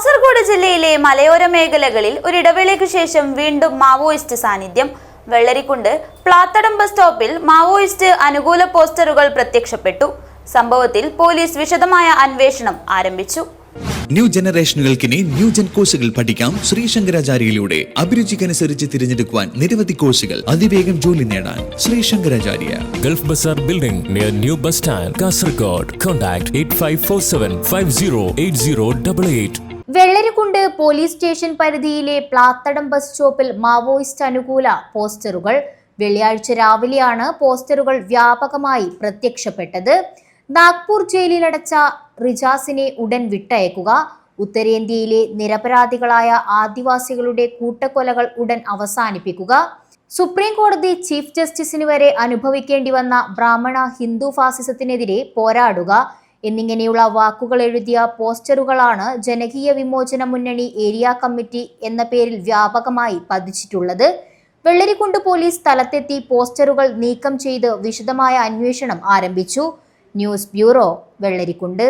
കാസർഗോഡ് ജില്ലയിലെ മലയോര മേഖലകളിൽ ഒരിടവേളയ്ക്ക് ശേഷം വീണ്ടും മാവോയിസ്റ്റ് സാന്നിധ്യം. വെള്ളരിക്കുണ്ട് പ്ലാത്തടം ബസ് സ്റ്റോപ്പിൽ മാവോയിസ്റ്റ് അനുകൂല പോസ്റ്ററുകൾ പ്രത്യക്ഷപ്പെട്ടു. സംഭവത്തിൽ പോലീസ് വിശദമായ അന്വേഷണം ആരംഭിച്ചു. ന്യൂ ജനറേഷനുകൾക്കിനി ന്യൂ ജൻ കോഴ്സുകൾ പഠിക്കാം ശ്രീശങ്കരാചാര്യയിലൂടെ. അഭിരുചിക്കനുസരിച്ച് തിരഞ്ഞെടുക്കുവാൻ നിരവധി കോഴ്സുകൾ അതിവേഗം ജോലി നേടാൻ Sreesankaracharya. Gulf bazaar building near New Bus Stand, Kasargod. Contact 8547 508088. Vellarikundu police station പരിധിയിലെ പ്ലാത്തടം ബസ് സ്റ്റോപ്പിൽ മാവോയിസ്റ്റ് അനുകൂല പോസ്റ്ററുകൾ. വെള്ളിയാഴ്ച രാവിലെയാണ് പോസ്റ്ററുകൾ വ്യാപകമായി പ്രത്യക്ഷപ്പെട്ടത്. നാഗ്പൂർ ജയിലിലടച്ച റിജാസിനെ ഉടൻ വിട്ടയക്കുക. ഉത്തരേന്ത്യയിലെ നിരപരാധികളായ ആദിവാസികളുടെ കൂട്ടക്കൊലകൾ ഉടൻ അവസാനിപ്പിക്കുക. സുപ്രീം കോടതി ചീഫ് ജസ്റ്റിസിന് വരെ അനുഭവിക്കേണ്ടി വന്ന ബ്രാഹ്മണ ഹിന്ദു ഫാസിസത്തിനെതിരെ പോരാടുക. എന്നിങ്ങനെയുള്ള വാക്കുകൾ എഴുതിയ പോസ്റ്ററുകളാണ് ജനകീയ വിമോചന മുന്നണി ഏരിയ കമ്മിറ്റി എന്ന പേരിൽ വ്യാപകമായി പതിച്ചിട്ടുള്ളത്. വെള്ളരിക്കുണ്ട് പോലീസ് സ്ഥലത്തെത്തി പോസ്റ്ററുകൾ നീക്കം ചെയ്ത് വിശദമായ അന്വേഷണം ആരംഭിച്ചു. News bureau Vellarikundu.